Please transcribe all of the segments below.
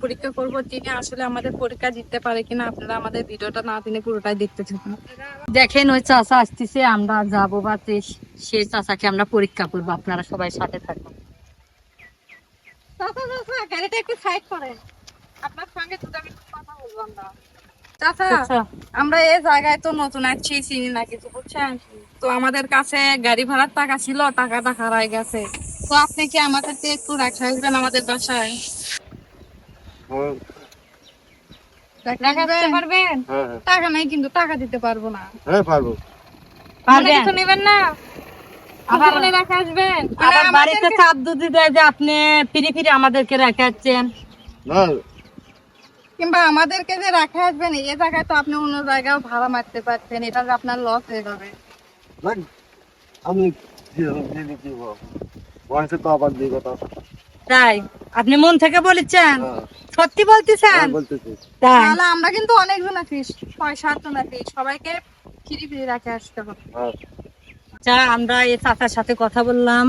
পরীক্ষা করব আপনারা পুরোটাই দেখতে থাকুন। দেখেন, ওই চাচা আসতেছে, আমরা যাব বা সেই চাচাকে আমরা পরীক্ষা করব, আপনারা সবাই সাথে থাকুন। গাড়িটা একটু সাইড করেন। আপনার সঙ্গে কথা বলব আমরা। চাচা আমরা এই জায়গায় তো নতুন আসছি চিনি না কিছু বুঝছেন? তো আমাদের কাছে গাড়ি ভাড়ার টাকা ছিল টাকাটা হারাই গেছে। তো আপনি কি আমাদেরকে একটু রাখা আসবেন আমাদের বাসায়? হ্যাঁ। দিতে পারবেন? হ্যাঁ হ্যাঁ। টাকা নাই কিন্তু টাকা দিতে পারব না। হ্যাঁ পারব। কিছু নেবেন না? আবার- আসবেন। আবার মানে বাড়িতে চাপ দুধ দেয় যে আপনি ফিরে ফিরে আমাদেরকে রেখাচ্ছেন না কিংবা আমাদেরকে যে রাখা আসবেন এই জায়গায় তো আপনি অন্য জায়গায় ভাড়া মারতে পারছেন এটা আপনার লস হয়ে যাবে। আমি বয়সে তো আবার দিই কথা। তাই? আপনি মন থেকে বলেছেন? হ্যাঁ, সত্যি বলতেছেন? হ্যাঁ, তাহলে আমরা কিন্তু অনেকজন আছি ছয় সাতজন আছি সবাইকে ফিরি ফিরি রাখে আসতে হবে। হ্যাঁ। আচ্ছা আমরা এই চাচার সাথে কথা বললাম।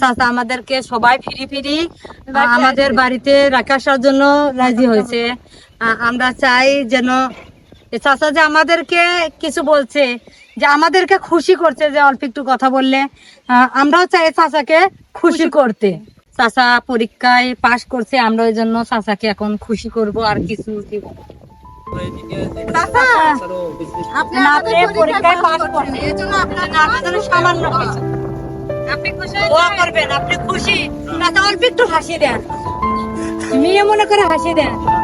চাচা আমাদেরকে সবাই ফিরি ফিরি আমাদের বাড়িতে রাখা আসার জন্য রাজি হয়েছে। আমরা চাই যেন চাচা যে আমাদেরকে কিছু বলছে যে আমাদেরকে খুশি করছে যে অল্প একটু কথা বললে আমরাও চাই চাচাকে খুশি করতে। চাচা পরীক্ষায় পাশ করছে আমরা ওই জন্য চাচাকে এখন খুশি করব আর কিছু দিব পরীক্ষায় করছেন, করছেন। জন্য আপনার সামান্য কিছু। আপনি খুশি দোয়া? করবেন আপনি খুশি। অল্প একটু হাসি দেন। মেয়ে মনে করে হাসি দেন।